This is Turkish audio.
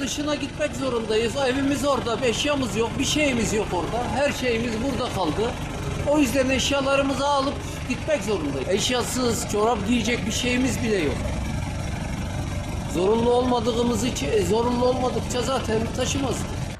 Dışına gitmek zorundayız. Evimiz orada, eşyamız yok, bir şeyimiz yok orada. Her şeyimiz burada kaldı. O yüzden eşyalarımızı alıp gitmek zorundayız. Eşyasız, çorap giyecek bir şeyimiz bile yok. Zorunlu olmadığımız için, zorunlu olmadıkça zaten taşımazdık.